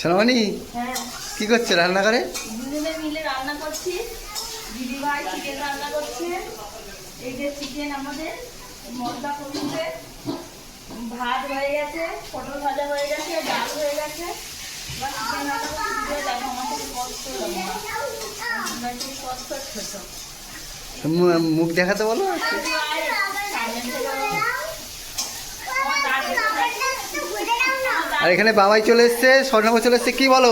সোনামণি হ্যাঁ। কি করছে রান্না করে দুজনে মিলে রান্না করছি। দিদি ভাই চিকেন রান্না করছে। এই যে চিকেন আমাদের মশলা কষিতে। ভাত হয়ে গেছে পটল ভাজা হয়ে গেছে ডাল হয়ে গেছে। এবার চিকেন রান্না করছি দেখো আমার কষ্ট লম্বা আমার থেকে কষ্ট মুখ দেখাতে বলো দিদি ভাই সামনে থেকে আমার দাঁত আর এখানে বাবাই চলে এসছে স্বর্ণব চলে এসছে। কি বলো?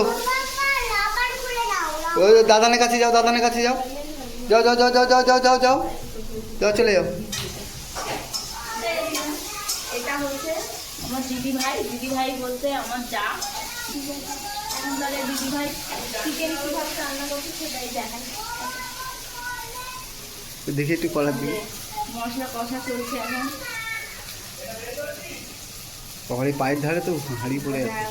ওই দাদানের কাছে যাও দাদানের কাছে যাও। যাও যাও যাও যাও যাও যাও যাও যাও। যাও চলে যাও। এটা হচ্ছে আমার দিদি ভাই দিদি ভাই বলতে আমার যা। এখন তাহলে দিদি ভাই চিকেন কীভাবে রান্না করছে সেটাই দেখাই। দেখি একটু কলার দিকে। মশলা কষা চলছে এখন। বাবারই পায়ের ধারে তো হাঁড়ি পড়ে আছে।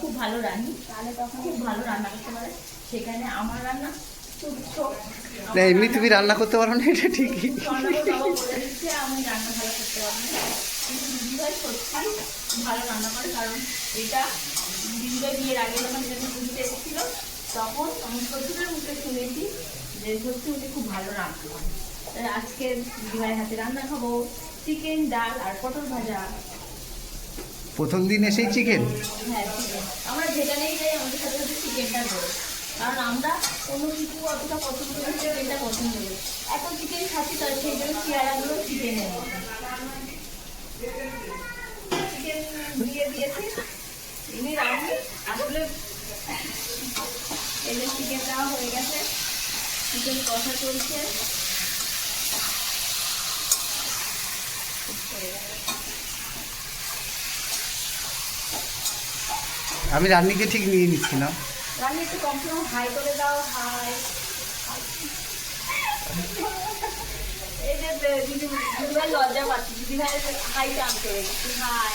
খুব ভালো রান্নি। তাহলে তখন খুব ভালো রান্না করতে পারে। সেখানে আমার রান্না না এমনি তুমি রান্না করতে পারো না এটা ঠিকই। আমি রান্না ভালো করতে পারব ভালো রান্না করে কারণ এটা দিদিভাই বিয়ের আগে যখন যখন পুজোতে এসেছিল তখন আমি শ্বশুরের মুখে শুনেছি যে সত্যি উনি খুব ভালো রান্না তাই আজকে দিদিভাইয়ের হাতে রান্না খাব চিকেন ডাল আর পটল ভাজা। প্রথম দিন এসেই চিকেন হ্যাঁ চিকেন আমরা যেখানেই যাই আমাদের সাথে সাথে চিকেনটা করে। কারণ আমরা কোনো কিছু অতটা পছন্দ করি চিকেনটা পছন্দ করি। এত চিকেন খাচ্ছি তাই সেই জন্য চেয়ারাগুলো চিকেনের মতো। চিকেন দিয়ে দিয়েছি। এমনি রাখি আসলে এই চিকেন দেওয়া হয়ে গেছে। চিকেন কষা চলছে। আমি রান্নিকে ঠিক নিয়ে নিচ্ছি না। রান্না একটু কম সময় হাই করে দাও হাই এই যে দিদি দিদিভাই লজ্জা পাচ্ছি। দিদিভাই হাই টানতে। হয়েছে হাই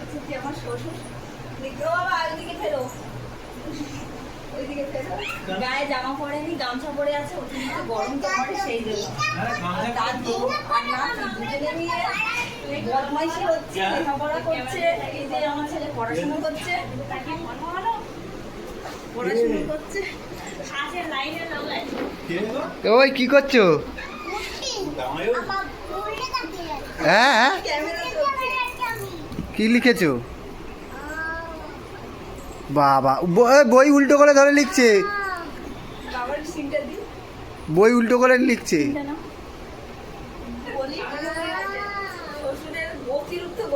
হচ্ছে কি আমার শ্বশুর বাবা ওইদিকে ফেরো। ওইদিকে ফেরো। গায়ে জামা পরেনি গামছা পরে আছে অতিরিক্ত গরম তো সেই জন্য। আর দাদু আর নাতি দুজনে মিলে বদমাইশি হচ্ছে লেখাপড়া করছে এই যে আমার ছেলে পড়াশোনা করছে। পড়াশোনা করছে। ওই কি করছ? হ্যাঁ হ্যাঁ। কি লিখেছো? বাবা বই উল্টো করে ধরে লিখছে। বই উল্টো করে লিখছে।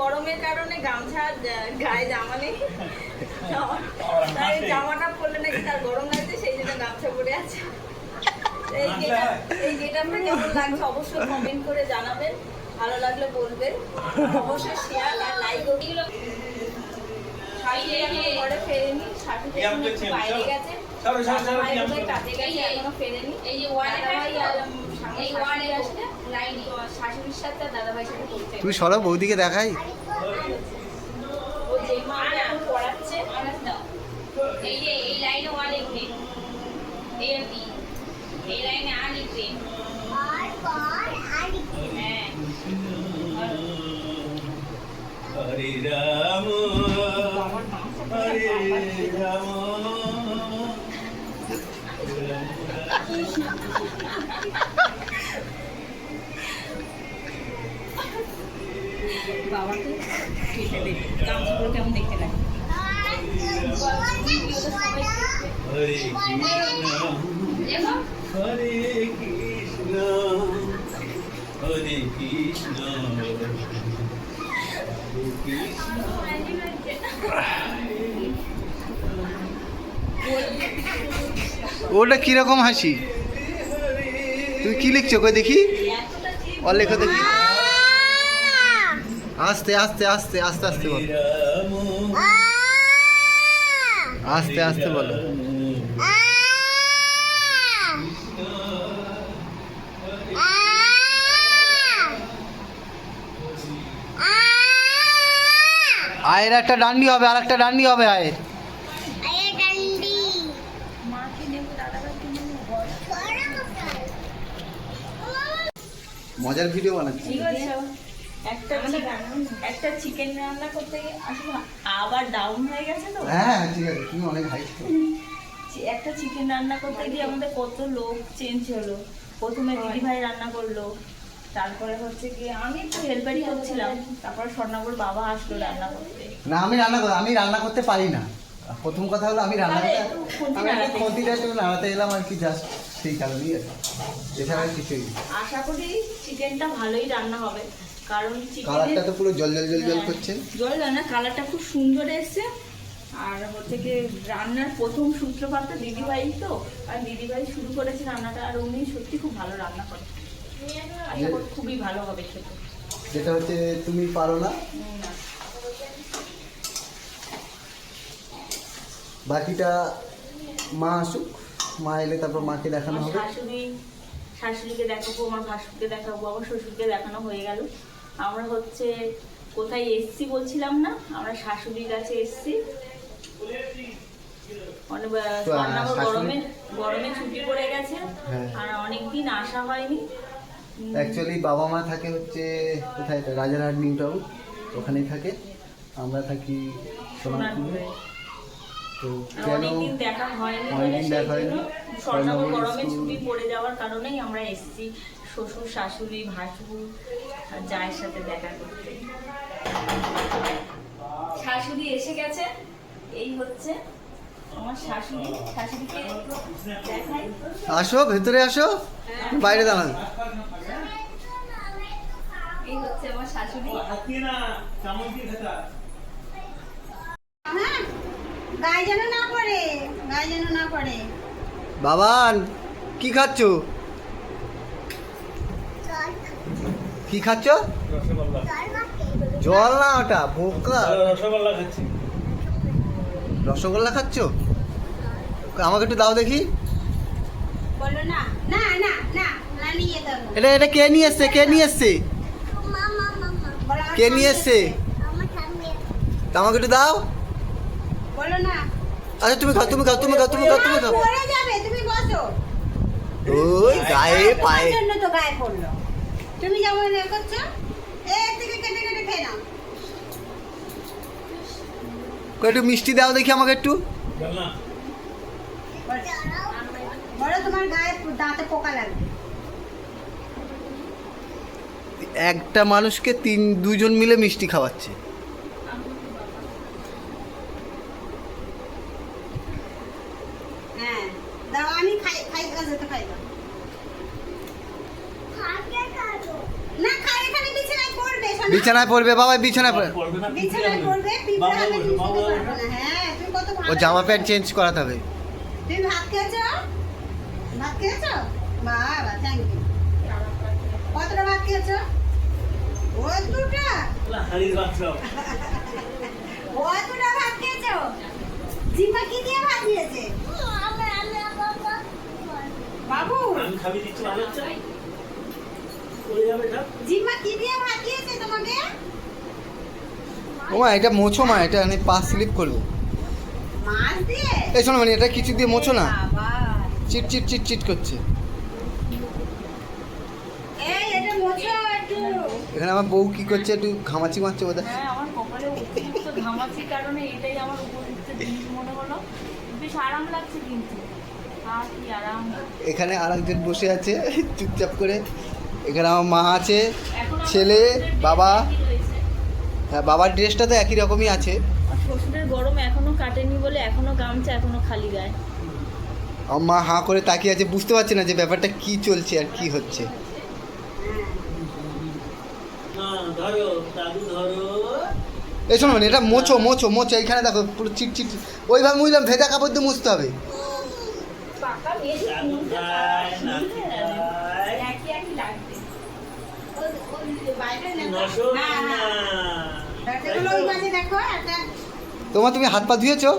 গরমের কারণে গামছা গায়ে জামা নেই তার গরম সেই জন্য গামছা পরে আছে এই লাগছে? অবশ্যই কমেন্ট করে জানাবেন। ভালো লাগলে বলবেন অবশ্যই শেয়ার আর লাইক ওগুলো ঘরে ফেরেনি বাইরে গেছে কাজে এখনও ফেরেনি। এই যে ওয়ানে সামনে এই ওয়ানে শাশুড়ি আসলে লাইনে। শাশুড়ির সাথে আর দাদাভাইয়ের সাথে তুমি সরব বৌদিকে দেখাই ও যে মা এখন পড়াচ্ছে আনাজ দাও এই যে এই লাইনে ওয়া লিখবে এই আর কি এই লাইনে আ লিখবে হ্যাঁ হরে রাম হরে রাম বাবাকে কেটে দেবে গামছাগুলো কেমন দেখতে লাগে হরে কৃষ্ণ হরে কৃষ্ণ। হরে কৃষ্ণ। হরে কৃষ্ণ। ওটা কীরকম হাসি? তুই কি লিখছো? কই দেখি? চিপ লেখো দেখি। আস্তে আস্তে আস্তে আস্তে আস্তে বলো। আস্তে আস্তে বলো। আয়ের একটা ডান্ডি হবে আর একটা ডান্ডি হবে আয়ের। মজার ভিডিও বানাচ্ছি। ঠিক আছে একটা চিকেন একটা চিকেন রান্না করতে গিয়ে আসলে আবার ডাউন হয়ে গেছে তো? হ্যাঁ ঠিক আছে তুমি অনেক হাই একটা চিকেন রান্না করতে গিয়ে আমাদের কত লোক চেঞ্জ হলো। প্রথমে দিদি ভাই রান্না করল। তারপরে হচ্ছে কি আমি একটু হেল্পারই করছিলাম। তারপর স্বর্ণাবর বাবা আসলো রান্না করতে। না আমি রান্না করি আমি রান্না করতে পারি না। প্রথম কথা হলো আমি রান্না করতে আমি একটু খন্তিটা একটু নাড়াতে এলাম আর কি জাস্ট সেই কারণেই আর। এছাড়া কিছুই আশা করি চিকেনটা ভালোই রান্না হবে। কারণ কালারটা তো পুরো জল জল জল জল করছে। জল না কালারটা খুব সুন্দর এসছে। আর হচ্ছে কি রান্নার প্রথম সূত্রপাতটা দিদিভাই তো। আর দিদিভাই শুরু করেছে রান্নাটা আর উনি সত্যি খুব ভালো রান্না করি। খুবই ভালো হবে খেতে। যেটা হচ্ছে তুমি পারো না। বাকিটা মা আসুক মা এলে তারপর মাকে দেখানো হবে। শাশুড়ি শাশুড়িকে দেখাবো আমার ভাসুরকে দেখাবো আমার শ্বশুরকে দেখানো হয়ে গেল। আমরা হচ্ছে কোথায় এসছি বলছিলাম না? আমরা শাশুড়ির কাছে এসছি। গরমে গরমে ছুটি পড়ে গেছে। হ্যাঁ। আর অনেকদিন আসা হয়নি। অ্যাকচুয়ালি বাবা মা থাকে হচ্ছে কোথায় এটা? রাজারহাট নিউ টাউন ওখানেই থাকে। আমরা থাকি সোনারপুরে। তো কেন দেখা স্বর্ণাব স্বর্ণাব গরমে ছুটি পড়ে যাওয়ার কারণেই আমরা এসছি শ্বশুর শাশুড়ি আর জায়ের সাথে দেখা করতে। শাশুড়ি এসে গেছে। এই হচ্ছে আমার শাশুড়ি শাশুড়িকে দেখাই আসো ভেতরে আসো। বাইরে দাঁড়ান। এই হচ্ছে আমার শাশুড়ি। হাতিয়ে না চামচ দিয়ে খেতা হ্যাঁ বাবান কি খাচ্ছ? কি খাচ্ছ? জল না ওটা বোকা রসগোল্লা খাচ্ছি। রসগোল্লা খাচ্ছ? আমাকে একটু দাও দেখি। বলো না না না না না নিয়ে যাব এটা এটা কে নিয়ে এসছে কে নিয়ে এসছে? কে নিয়ে সামনে এসছে? তা আমাকে একটু দাও। আচ্ছা তুমি খাও তুমি খাও তুমি খাও তুমি খাও তুমি খাও। পড়ে যাবে তুমি বসো। ওই গায়ে পায়ে। তো গায়ে পড়ল। তুমি যেমন এ করছ থেকে কেটে কেটে খেয়ে নাও। একটু মিষ্টি দাও দেখি আমাকে একটু। না। বলো তোমার গায়ে দাঁতে পোকা লাগবে। একটা মানুষকে তিন দুজন মিলে মিষ্টি খাওয়াচ্ছে। হ্যাঁ বিছানায় পড়বে বাবা বিছানায় পড়বে হ্যাঁ ও জামা প্যান্ট চেঞ্জ করাতে হবে। তুমি ভাত খেয়েছো? ভাত খেয়েছো? বাবা থ্যাংক ইউ কতটা ভাত খেয়েছো? ও দুটা। ও দুটা ভাত খেয়েছো? জিপা কি দিয়ে ভাত দিয়েছে বাবু। আমি খাবি দিচ্ছি ভালো হচ্ছে পড়ে যাবে খা জিপা কি দিয়ে ভাত দিয়েছে তোমাকে? ও মা এটা মোছো মা এটা আমি পা স্লিপ করব। এই শোনো মানে এটা কিছু দিয়ে মোছো না? চিট চিট চিট চিট করছে। এখানে আমার বউ কি করছে একটু ঘামাচি মারছে বোধহয়। হ্যাঁ আমার কপালে অতিরিক্ত ঘামাচির কারণে এটাই আমার মনে হলো। বেশ আরাম লাগছে কিন্তু। আর এখানে আরেকজন বসে আছে চুপচাপ করে। এখানে আমার মা আছে ছেলে বাবা। হ্যাঁ বাবার ড্রেসটা তো একই রকমই আছে। শ্বশুরের গরম এখনও কাটেনি বলে এখনও গামছা এখনও খালি গায়ে। মা হাঁ করে তাকিয়ে আছে বুঝতে পারছে না যে ব্যাপারটা কি চলছে আর কি হচ্ছে। না ধরো দাদু ধরো। এই শোনো এটা মোছো মোছো মোছো এইখানে দেখো পুরো চিট চিট। ওইভাবে বুঝলাম ভেজা কাপড় দিয়ে মুছতে হবে। বাইরে হ্যাঁ, না। হ্যাঁ। দেখো একটা তোমার তুমি হাত পা ধুয়েছো?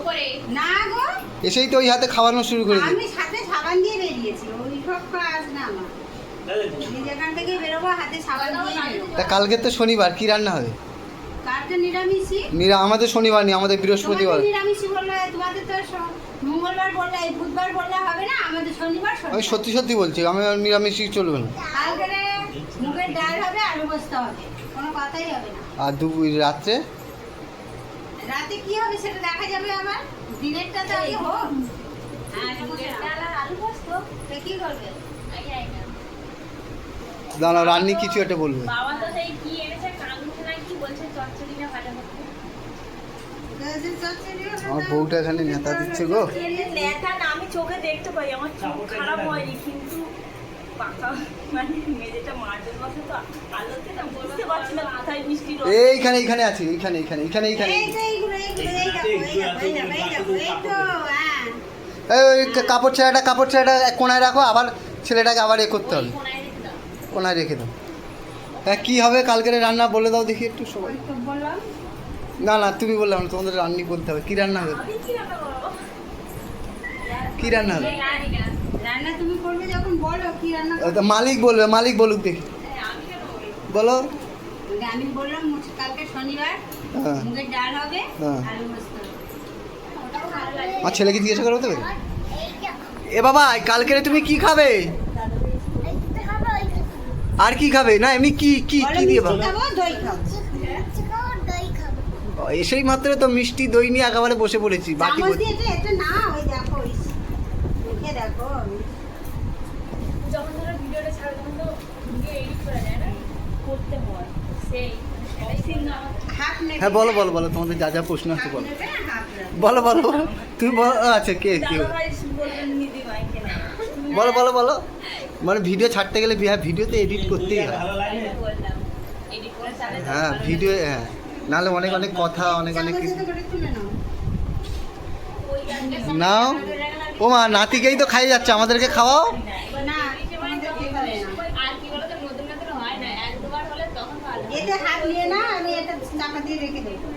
না গো। এসেই তো ওই হাতে খাওয়ানো শুরু করে আমি সাথে সাবান দিয়ে বেরিয়েছি ওই সব কাজ না আমার। থেকে বেরোবো হাতে সাবান দিয়ে তা কালকে তো শনিবার কি রান্না হবে? কালকে নিরামিষই। নিরা আমাদের শনিবার নেই আমাদের বৃহস্পতিবার। নিরামিষই বললে তোমাদের তো মঙ্গলবার বললে বুধবার বললে হবে না? আমাদের শনিবার আমি সত্যি সত্যি বলছি আমি নিরামিষই চলবে না। কালকে মুগের ডাল হবে আলু পোস্ত হবে। কোনো কথাই হবে না। আর দু রাত্রে? রাতে কি হবে সেটা দেখা যাবে আবার? দিনেরটা তো আগে হোক। না। দাঁড়া রান্নি কিছু একটা বলবে। বাবা তো সেই কি এনেছে কাঁদুন না কি বলছে চচ্চড়ি না ভাজা করতে আমার বউটা এখানে নেতা দিচ্ছে গো। নেতা না আমি চোখে দেখতে পাই আমার চোখ খারাপ হয়নি কিন্তু পাকা। মানে মেঝেটা মার্বেল বসে তো আলোতে না বুঝতে পারছি না কোথায় মিষ্টি এইখানে এইখানে আছে এইখানে এইখানে এইখানে এইখানে। এই কাপড় ছেঁড়াটা কাপড় ছেঁড়াটা কোনায় রাখো আবার ছেলেটাকে আবার এ করতে হবে। কোনায় রেখে দাও। কোনায় রেখে দাও। হ্যাঁ কী হবে কালকের রান্না বলে দাও দেখি একটু সবাই। না না তুমি বললাম না, তোমাদের রান্নি করতে হবে। কী রান্না হবে? কি রান্না হবে? রান্না তুমি করবে যখন বলো কি রান্না ও তো মালিক বলবে মালিক বলুক দেখি। আমি কেন বলি। আমি বললাম কালকে শনিবার হ্যাঁ। মুগের ডাল হবে হ্যাঁ। আলু আমার ছেলেকে জিজ্ঞাসা করো তো এ বাবা কালকে তুমি কি খাবে? আর কি খাবে? না এমনি কি কি কি দিয়ে মিষ্টি ভাবো খাব দই খাব। এসেই মাত্র তো মিষ্টি দই নিয়ে একেবারে বসে পড়েছি বাটি চামচ ভর্তি। দিয়ে এটা এটা না ওই দেখো। ওই মুখে দেখো যখন ধরো ভিডিওটা ছাড়ো তখন তো ভিডিও এডিট করা যায় না? করতে হয়। সেই হ্যাঁ। বলো বলো বলো তোমাদের যা যা প্রশ্ন আছে বলো। বলো বলো বলো। তুমি বলো আচ্ছা কে কে? বলো বলো বলো। মানে ভিডিও ছাড়তে গেলে হ্যাঁ ভিডিওতে এডিট করতেই হয়। হ্যাঁ ভিডিও হ্যাঁ। নাহলে অনেক অনেক কথা অনেক অনেক চামচ কিছু দিয়ে করে তুলে নাও। ও মা নাতিকেই তো খাই যাচ্ছে আমাদেরকে খাওয়াও। না আমাদের খেতে হবে না। আর কি বলতো নতুন নতুন হয় না এক দুবার হলে তখন ভালো। এতে হাত নিয়ে না আমি এটা চাপা দিয়ে রেখে দেবো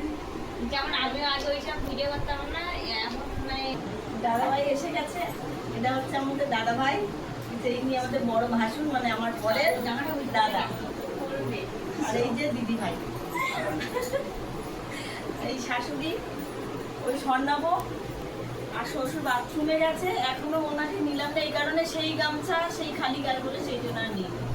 যেমন আমিও আগে ওইসব ভিডিও করতাম না এখন মানে দাদা এসে গেছে। এটা হচ্ছে আমাদের দাদা ভাই সেই আমাদের বড় ভাসুর মানে আমার পরের দাদা। আর এই যে দিদি ভাই এই শাশুড়ি ওই স্বর্ণাব আর শ্বশুর বাথরুমে গেছে, এখনও ওনাকে নিলাম না এই কারণে সেই গামছা, সেই খালি গাল বলে সেই জন্য আর নিলাম